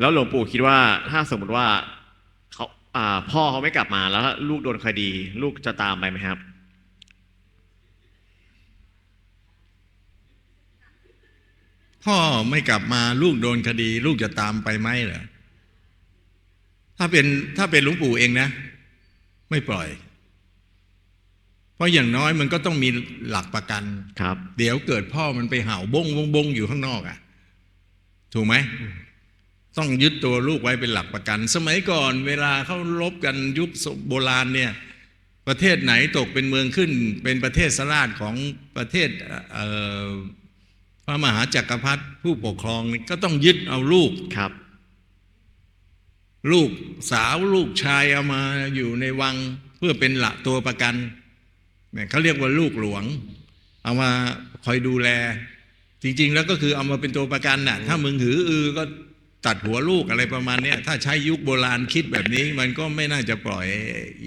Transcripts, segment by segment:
แล้วหลวงปู่คิดว่าถ้าสมมติว่าเขาอ่าพ่อเขาไม่กลับมาแล้วลูกโดนคดี ลูกจะตามไปไหมครับ พ่อไม่กลับมาลูกโดนคดี ลูกจะตามไปไหมเหรอถ้าเป็นถ้าเป็นหลวงปู่เองนะ ไม่ปล่อย เพราะอย่างน้อยมันก็ต้องมีหลักประกันครับ เดี๋ยวเกิดพ่อมันไปเห่าบงบงบงอยู่ข้างนอกอะ่ะ ถูกไหม ต้องยึดตัวลูกไว้เป็นหลักประกัน สมัยก่อนเวลาเขาลบกันยุคโบราณเนี่ยประเทศไหนตกเป็นเมืองขึ้น เป็นประเทศสราชของประเทศเอ่อพระมหาจักรพรรดิผู้ปกครองนี่ก็ต้องยึดเอาลูกครับ ลูกสาวลูกชายเอามาอยู่ในวังเพื่อเป็นหลักตัวประกันเนี่ยเขาเรียกว่าลูกหลวง เอามาคอยดูแล จริง ๆ แล้วก็คือเอามาเป็นตัวประกันน่ะถ้ามึงหืออือก็ ตัดหัวลูกอะไรประมาณเนี้ยถ้าใช้ยุคโบราณคิดแบบนี้ มันก็ไม่น่าจะปล่อย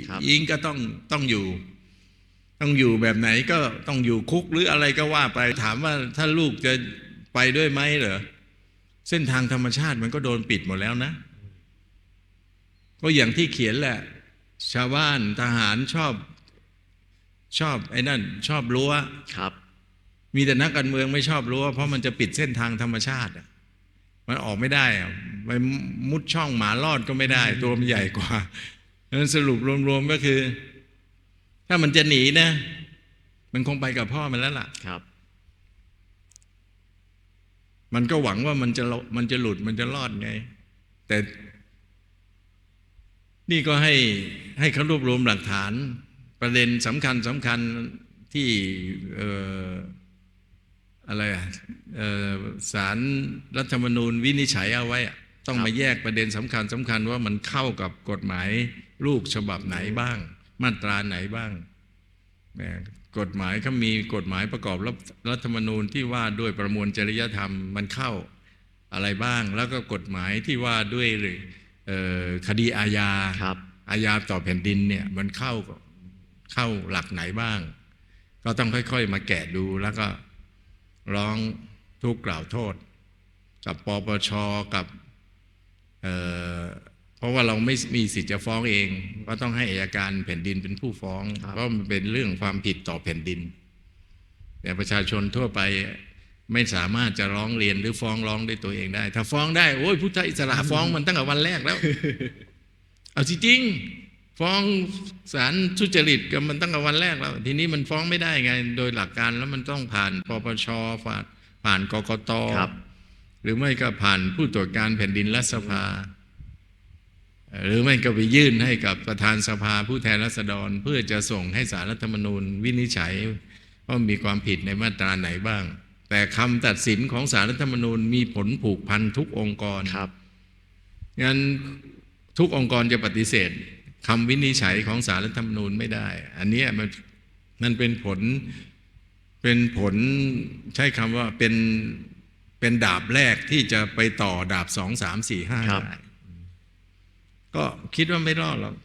ครับยิงก็ต้องต้องอยู่ ต้องอยู่แบบไหนก็ต้องอยู่คุกหรืออะไรก็ว่าไปถามว่าถ้าลูกจะไปด้วยไหมเหรอเส้นทางธรรมชาติมันก็โดนปิดหมดแล้วนะ ก็อย่างที่เขียนแหละ ชาวบ้านทหารชอบ ชอบไอ้นั่น ชอบรั้วครับ มีแต่นักการเมืองไม่ชอบรั้วเพราะมันจะปิดเส้นทางธรรมชาติอะ มันออกไม่ได้อะไปมุดช่องหมาลอดก็ไม่ได้ ตัวมันใหญ่กว่าดังนั้นสรุปรวมๆก็คือ ถ้ามันจะหนีนะ มันคงไปกับพ่อมันแล้วล่ะครับ มันก็หวังว่ามันจะหลมันจะหลุดมันจะรอดไง แต่นี่ก็ให้ให้เขารวบรวมหลักฐาน ประเด็นสำคัญสำคัญที่เอ่ออะไรอะเอ่อสารรัฐธรรมนูญวินิจฉัยเอาไว้อะต้องครับมาแยกประเด็นสำคัญสำคัญว่ามันเข้ากับกฎหมายลูกฉบับไหนบ้าง มาตราไหนบ้างเนี่ยกฎหมายเขามีกฎหมายประกอบรัฐรัฐธรรมนูญที่ว่าด้วยประมวลจริยธรรมมันเข้าอะไรบ้าง แล้วก็กฎหมายที่ว่าด้วยเอ่อคดีอาญาครับอาญาต่อแผ่นดินเนี่ยมันเข้าเข้าหลักไหนบ้าง ก็ต้องค่อย ๆ มาแกะดูแล้วก็ ร้องทุกข์กล่าวโทษ กับปปชกับเอ่อเพราะว่าเราไม่มีสิทธิ์จะฟ้องเอง ก็ต้องให้อายการแผ่นดินเป็นผู้ฟ้องครับเพราะมันเป็นเรื่องความผิดต่อแผ่นดิน แต่ประชาชนทั่วไปไม่สามารถจะร้องเรียนหรือฟ้องร้องด้วยตัวเองได้ ถ้าฟ้องได้โอ้ยพุทธอิสระฟ้องมันตั้งแต่วันแรกแล้ว เอาจริงๆ ฟ้องศาลทุจริตกับมันตั้งแต่วันแรกแล้ว ทีนี้มันฟ้องไม่ได้ไง โดยหลักการแล้วมันต้องผ่านปปชผ่านผ่านกกตครับหรือไม่ก็ผ่านผู้ตรวจการแผ่นดินรัฐสภา หรือไม่ก็ไปยื่นให้กับประธานสภาผู้แทนราษฎร เพื่อจะส่งให้สารรัฐธรรมนูญ วินิจฉัยว่ามีความผิดในมาตราไหนบ้าง แต่คำตัดสินของสารรัฐธรรมนูญมีผลผูกพันทุกองค์กรครับงั้นทุกองค์กรจะปฏิเสธ คำวินิจฉัยของสารรัฐธรรมนูญไม่ได้ อันเนี้ยมันมันเป็นผลเป็นผลใช้คำว่าเป็นเป็นดาบแรกที่จะไปต่อดาบสองสามสี่ห้าครับได้ก็คิดว่าไม่รอดหรอก